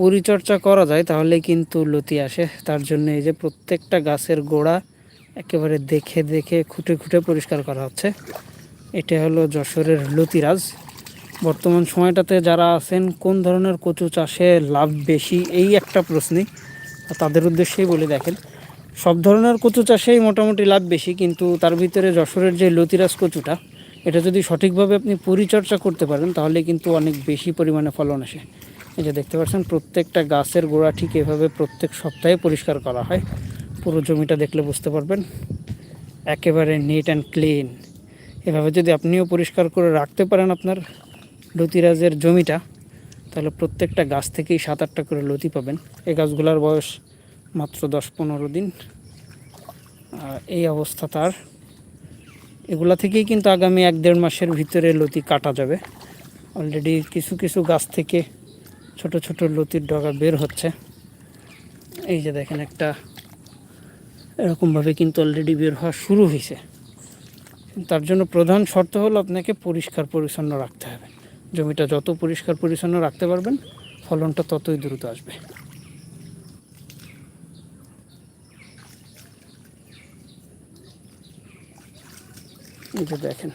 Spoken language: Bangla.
পরিচর্যা করা যায়, তাহলে কিন্তু লতি আসে। তার জন্য এই যে প্রত্যেকটা গাছের গোড়া একেবারে দেখে দেখে খুঁটে খুঁটে পরিষ্কার করা হচ্ছে। এটা হলো যশোরের লতিরাজ। বর্তমান সময়টাতে যারা আছেন, কোন ধরনের কচু চাষে লাভ বেশি? এই একটা প্রশ্নই তাদের উদ্দেশ্যেই বলে, দেখেন, সব ধরনের কচু চাষেই মোটামুটি লাভ বেশি, কিন্তু তার ভিতরে যশোরের যে লতিরাজ কচুটা, এটা যদি সঠিকভাবে আপনি পরিচর্যা করতে পারেন, তাহলে কিন্তু অনেক বেশি পরিমাণে ফলন আসে। এই যে দেখতে পাচ্ছেন, প্রত্যেকটা গাছের গোড়া ঠিক এভাবে প্রত্যেক সপ্তাহে পরিষ্কার করা হয়। পুরো জমিটা দেখলে বুঝতে পারবেন, একেবারে নিট অ্যান্ড ক্লিন এভাবে যদি আপনিও পরিষ্কার করে রাখতে পারেন আপনার লতিরাজের জমিটা, তাহলে প্রত্যেকটা গাছ থেকেই সাত আটটা করে লতি পাবেন। এই গাছগুলোর বয়স মাত্র দশ পনেরো দিন এই অবস্থা তার। এগুলা থেকেই কিন্তু আগামী এক দেড় মাসের ভিতরে লতি কাটা যাবে। অলরেডি কিছু কিছু গাছ থেকে ছোট ছোট লতির ডগা বের হচ্ছে। এই যে দেখেন একটা এরকমভাবে কিন্তু অলরেডি বের হওয়া শুরু হয়েছে। তার জন্য প্রধান শর্ত হলো আপনাকে পরিষ্কার পরিচ্ছন্ন রাখতে হবে। জমিটা যত পরিষ্কার পরিচ্ছন্ন রাখতে পারবেন, ফলনটা ততই দ্রুত আসবে। যে দেখেন